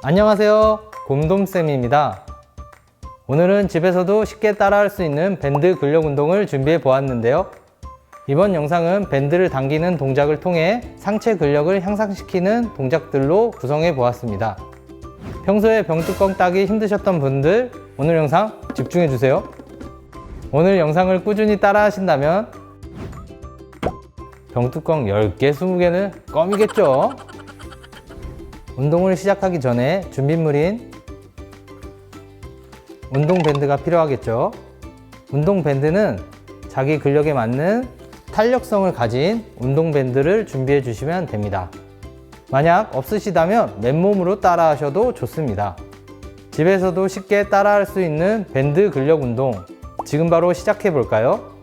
안녕하세요. 곰돔쌤입니다. 오늘은 집에서도 쉽게 따라할 수 있는 밴드 근력 운동을 준비해 보았는데요. 이번 영상은 밴드를 당기는 동작을 통해 상체 근력을 향상시키는 동작들로 구성해 보았습니다. 평소에 병뚜껑 따기 힘드셨던 분들 오늘 영상 집중해 주세요. 오늘 영상을 꾸준히 따라 하신다면 병뚜껑 10개, 20개는 껌이겠죠? 운동을 시작하기 전에 준비물인 운동 밴드가 필요하겠죠. 운동 밴드는 자기 근력에 맞는 탄력성을 가진 운동 밴드를 준비해 주시면 됩니다. 만약 없으시다면 맨몸으로 따라 하셔도 좋습니다. 집에서도 쉽게 따라 할 수 있는 밴드 근력 운동 지금 바로 시작해 볼까요?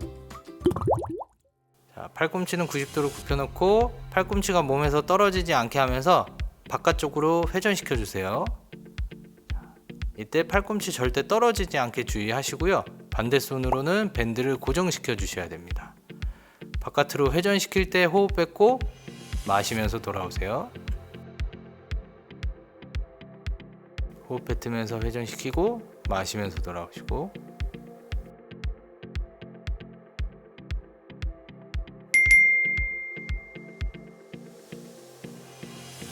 자, 팔꿈치는 90도로 굽혀놓고 팔꿈치가 몸에서 떨어지지 않게 하면서 바깥쪽으로 회전시켜 주세요. 이때 팔꿈치 절대 떨어지지 않게 주의하시고요. 반대 손으로는 밴드를 고정시켜 주셔야 됩니다. 바깥으로 회전시킬 때 호흡 뱉고 마시면서 돌아오세요. 호흡 뱉으면서 회전시키고 마시면서 돌아오시고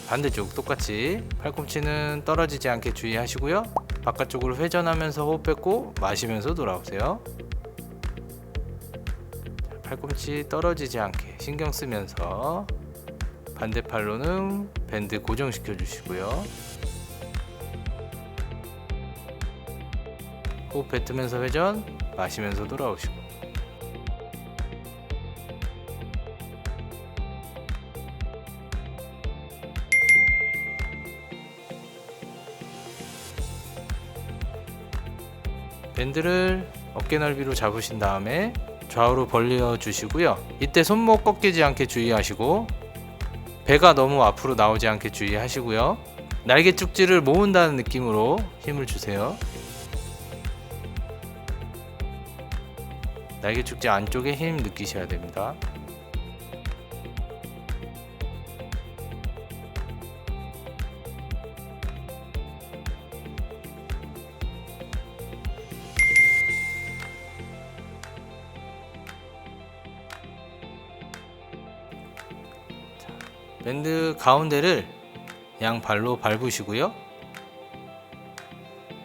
반대쪽 똑같이 팔꿈치는 떨어지지 않게 주의하시고요. 바깥쪽으로 회전하면서 호흡 뱉고 마시면서 돌아오세요. 자, 팔꿈치 떨어지지 않게 신경 쓰면서 반대팔로는 밴드 고정시켜 주시고요. 호흡 뱉으면서 회전, 마시면서 돌아오시고. 밴드를 어깨 넓이로 잡으신 다음에 좌우로 벌려 주시고요. 이때 손목 꺾이지 않게 주의하시고 배가 너무 앞으로 나오지 않게 주의하시고요. 날개 쪽지를 모은다는 느낌으로 힘을 주세요. 날개 축지 안쪽에 힘 느끼셔야 됩니다. 가운데를 양 발로 밟으시고요.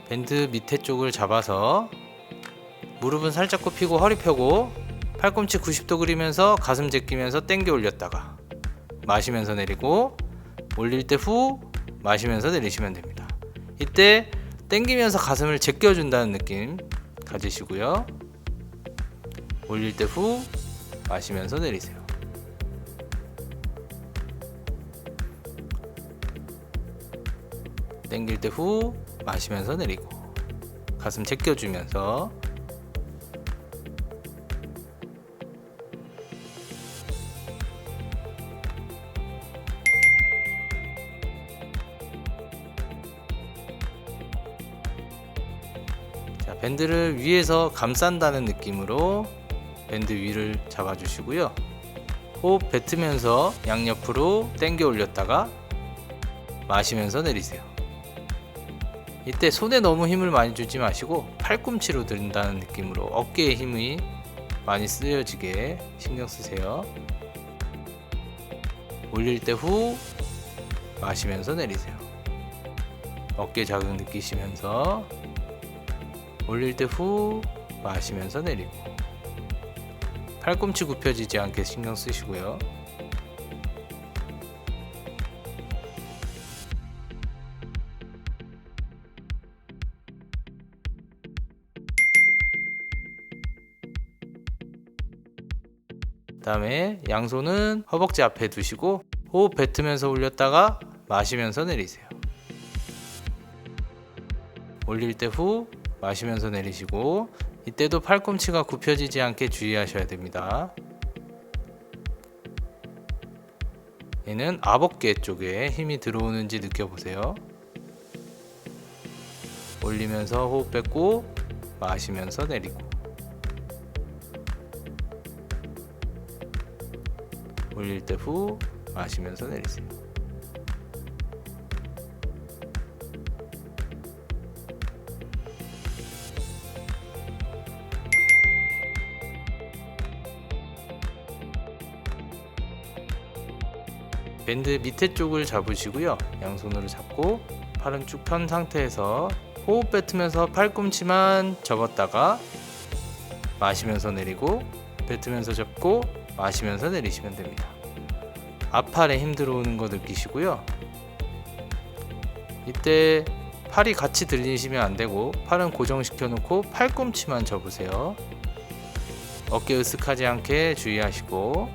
밴드 밑에 쪽을 잡아서 무릎은 살짝 굽히고 허리 펴고 팔꿈치 90도 그리면서 가슴 제끼면서 당겨 올렸다가 마시면서 내리고 올릴 때 후 마시면서 내리시면 됩니다. 이때 당기면서 가슴을 제껴 준다는 느낌 가지시고요. 올릴 때 후 마시면서 내리세요. 당길 때 후 마시면서 내리고 가슴 제껴주면서 자, 밴드를 위에서 감싼다는 느낌으로 밴드 위를 잡아주시고요. 호흡 뱉으면서 양옆으로 당겨 올렸다가 마시면서 내리세요. 이때 손에 너무 힘을 많이 주지 마시고 팔꿈치로 든다는 느낌으로 어깨에 힘이 많이 쓰여지게 신경 쓰세요. 올릴 때 후 마시면서 내리세요. 어깨 자극 느끼시면서 올릴 때 후 마시면서 내리고 팔꿈치 굽혀지지 않게 신경 쓰시고요. 그다음에 양손은 허벅지 앞에 두시고 호흡 뱉으면서 올렸다가 마시면서 내리세요. 올릴 때 후 마시면서 내리시고 이때도 팔꿈치가 굽혀지지 않게 주의하셔야 됩니다. 얘는 아복개 쪽에 힘이 들어오는지 느껴보세요. 올리면서 호흡 뱉고 마시면서 내리고 올릴 때 후 마시면서 내리세요. 밴드 밑에 쪽을 잡으시고요. 양손으로 잡고 팔은 쭉 편 상태에서 호흡 뱉으면서 팔꿈치만 접었다가 마시면서 내리고 뱉으면서 접고 마시면서 내리시면 됩니다. 앞팔에 힘 들어오는 거 느끼시고요. 이때 팔이 같이 들리시면 안 되고 팔은 고정시켜 놓고 팔꿈치만 접으세요. 어깨 으쓱하지 않게 주의하시고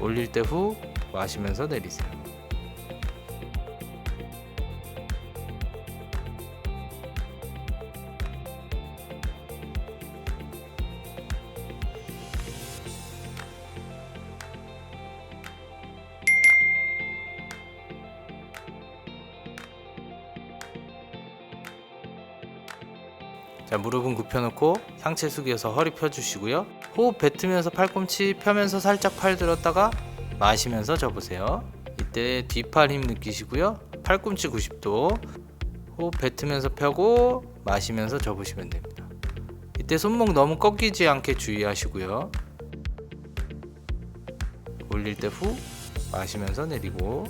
올릴 때 후 마시면서 내리세요. 자, 무릎은 굽혀놓고 상체 숙여서 허리 펴주시고요. 호흡 뱉으면서 팔꿈치 펴면서 살짝 팔 들었다가 마시면서 접으세요. 이때 뒷팔 힘 느끼시고요. 팔꿈치 90도. 호흡 뱉으면서 펴고 마시면서 접으시면 됩니다. 이때 손목 너무 꺾이지 않게 주의하시고요. 올릴 때 후 마시면서 내리고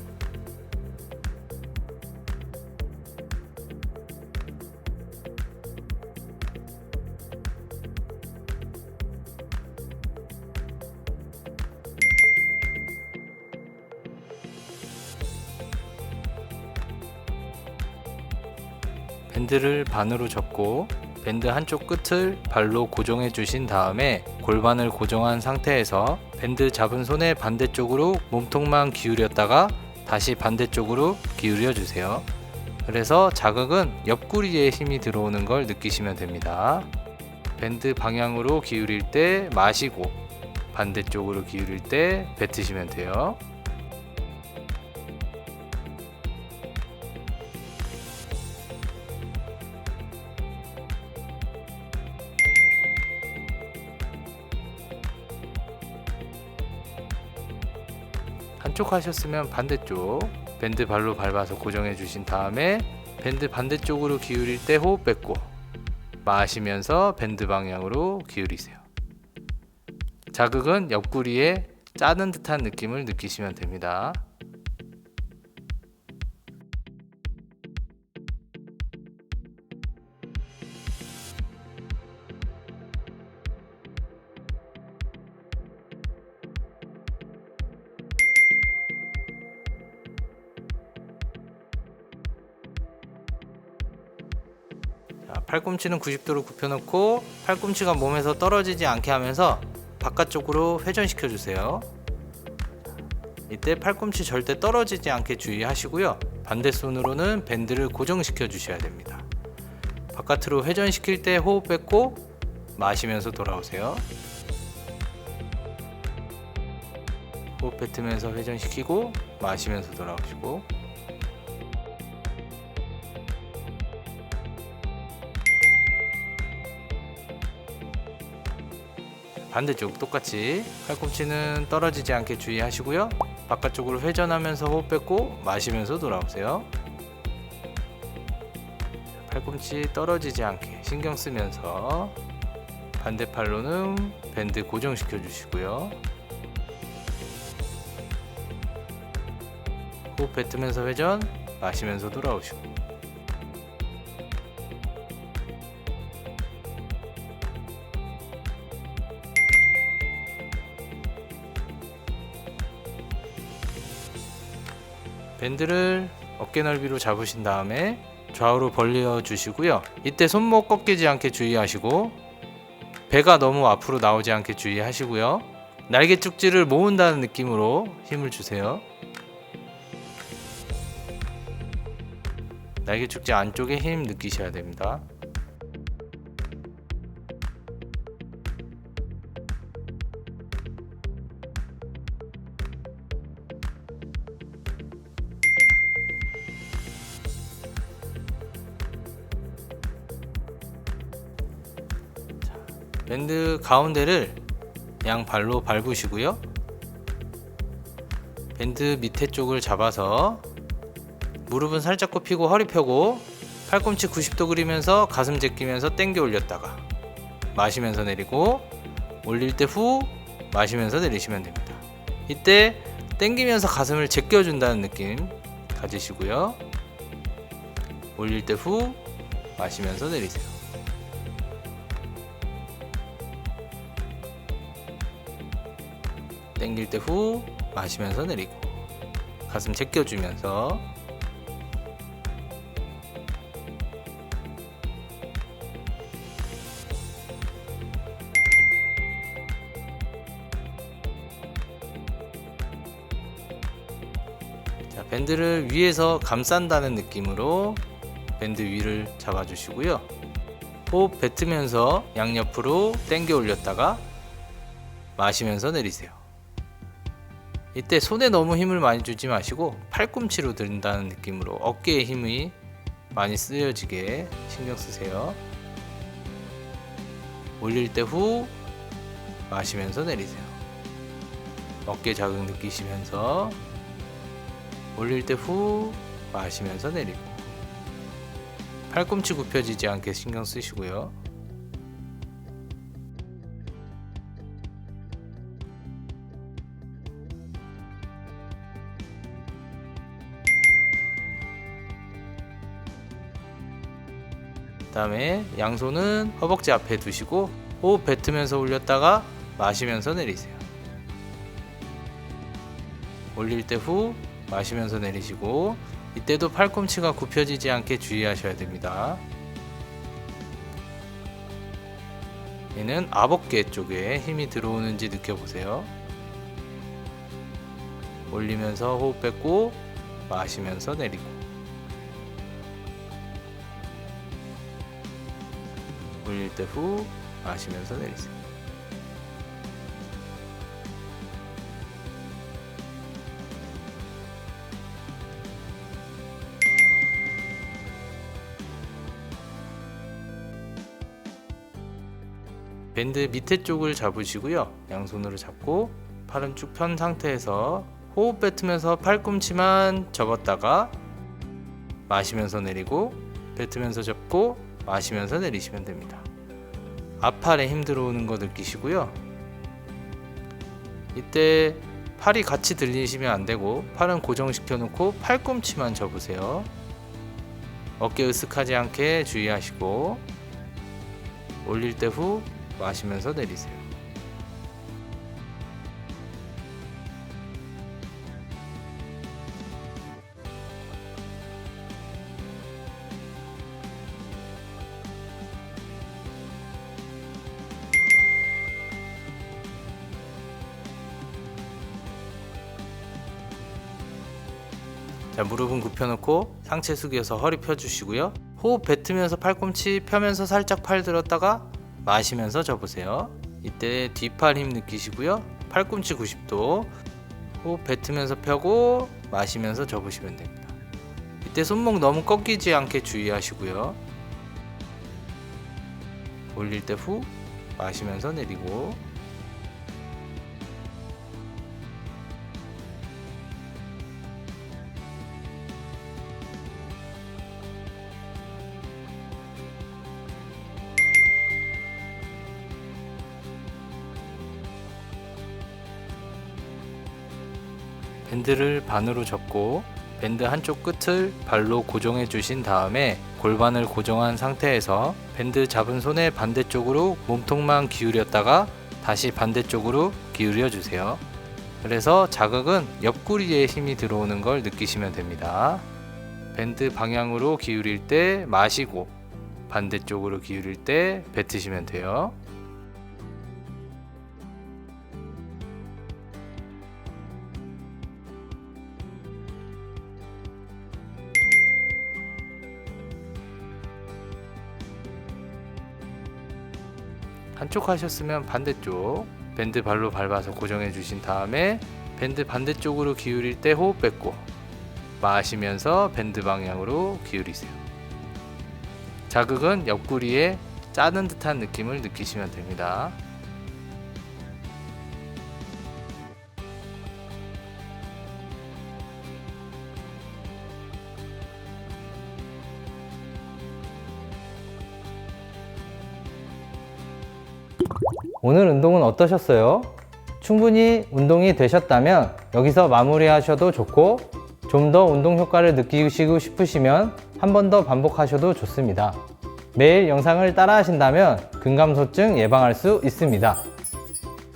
밴드를 반으로 접고 밴드 한쪽 끝을 발로 고정해 주신 다음에 골반을 고정한 상태에서 밴드 잡은 손의 반대쪽으로 몸통만 기울였다가 다시 반대쪽으로 기울여 주세요. 그래서 자극은 옆구리에 힘이 들어오는 걸 느끼시면 됩니다. 밴드 방향으로 기울일 때 마시고 반대쪽으로 기울일 때 뱉으시면 돼요. 한쪽 하셨으면 반대쪽 밴드 발로 밟아서 고정해 주신 다음에 밴드 반대쪽으로 기울일 때 호흡 뱉고 마시면서 밴드 방향으로 기울이세요. 자극은 옆구리에 짜는 듯한 느낌을 느끼시면 됩니다. 팔꿈치는 90도로 굽혀놓고 팔꿈치가 몸에서 떨어지지 않게 하면서 바깥쪽으로 회전시켜 주세요. 이때 팔꿈치 절대 떨어지지 않게 주의하시고요. 반대 손으로는 밴드를 고정시켜 주셔야 됩니다. 바깥으로 회전시킬 때 호흡 뱉고 마시면서 돌아오세요. 호흡 뱉으면서 회전시키고 마시면서 돌아오시고 반대쪽 똑같이 팔꿈치는 떨어지지 않게 주의하시고요. 바깥쪽으로 회전하면서 호흡 뱉고 마시면서 돌아오세요. 팔꿈치 떨어지지 않게 신경 쓰면서 반대 팔로는 밴드 고정시켜 주시고요. 호흡 뱉으면서 회전, 마시면서 돌아오시고 밴드를 어깨 넓이로 잡으신 다음에 좌우로 벌려 주시고요. 이때 손목 꺾이지 않게 주의하시고 배가 너무 앞으로 나오지 않게 주의하시고요. 날개 쭉지를 모은다는 느낌으로 힘을 주세요. 날개 축지 안쪽에 힘 느끼셔야 됩니다. 밴드 가운데를 양 발로 밟으시고요. 밴드 밑에 쪽을 잡아서 무릎은 살짝 굽히고 허리 펴고 팔꿈치 90도 그리면서 가슴 제끼면서 당겨 올렸다가 마시면서 내리고 올릴 때 후 마시면서 내리시면 됩니다. 이때 당기면서 가슴을 제껴 준다는 느낌 가지시고요. 올릴 때 후 마시면서 내리세요. 당길 때 후 마시면서 내리고 가슴 제껴주면서 자, 밴드를 위에서 감싼다는 느낌으로 밴드 위를 잡아주시고요. 호흡 뱉으면서 양옆으로 당겨 올렸다가 마시면서 내리세요. 이때 손에 너무 힘을 많이 주지 마시고 팔꿈치로 든다는 느낌으로 어깨에 힘이 많이 쓰여지게 신경 쓰세요. 올릴 때 후 마시면서 내리세요. 어깨 자극 느끼시면서 올릴 때 후 마시면서 내리고 팔꿈치 굽혀지지 않게 신경 쓰시고요. 다음에 양손은 허벅지 앞에 두시고 호흡 뱉으면서 올렸다가 마시면서 내리세요. 올릴 때 후 마시면서 내리시고 이때도 팔꿈치가 굽혀지지 않게 주의하셔야 됩니다. 얘는 아복개 쪽에 힘이 들어오는지 느껴보세요. 올리면서 호흡 뱉고 마시면서 내리고 올릴 때후 마시면서 내리세요. 밴드 밑에 쪽을 잡으시고요. 양손으로 잡고 팔은 쭉 편 상태에서 호흡 뱉으면서 팔꿈치만 접었다가 마시면서 내리고 뱉으면서 접고 마시면서 내리시면 됩니다. 앞팔에 힘 들어오는 거 느끼시고요. 이때 팔이 같이 들리시면 안 되고 팔은 고정시켜 놓고 팔꿈치만 접으세요. 어깨 으쓱하지 않게 주의하시고 올릴 때 후 마시면서 내리세요. 자, 무릎은 굽혀놓고 상체 숙여서 허리 펴주시고요. 호흡 뱉으면서 팔꿈치 펴면서 살짝 팔 들었다가 마시면서 접으세요. 이때 뒷팔 힘 느끼시고요. 팔꿈치 90도. 호흡 뱉으면서 펴고 마시면서 접으시면 됩니다. 이때 손목 너무 꺾이지 않게 주의하시고요. 올릴 때 후 마시면서 내리고 밴드를 반으로 접고 밴드 한쪽 끝을 발로 고정해 주신 다음에 골반을 고정한 상태에서 밴드 잡은 손의 반대쪽으로 몸통만 기울였다가 다시 반대쪽으로 기울여 주세요. 그래서 자극은 옆구리에 힘이 들어오는 걸 느끼시면 됩니다. 밴드 방향으로 기울일 때 마시고 반대쪽으로 기울일 때 뱉으시면 돼요. 한쪽 하셨으면 반대쪽 밴드 발로 밟아서 고정해 주신 다음에 밴드 반대쪽으로 기울일 때 호흡 뱉고 마시면서 밴드 방향으로 기울이세요. 자극은 옆구리에 짜는 듯한 느낌을 느끼시면 됩니다. 오늘 운동은 어떠셨어요? 충분히 운동이 되셨다면 여기서 마무리하셔도 좋고 좀 더 운동 효과를 느끼시고 싶으시면 한 번 더 반복하셔도 좋습니다. 매일 영상을 따라 하신다면 근감소증 예방할 수 있습니다.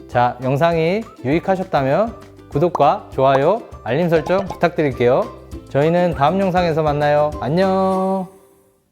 자, 영상이 유익하셨다면 구독과 좋아요, 알림 설정 부탁드릴게요. 저희는 다음 영상에서 만나요. 안녕!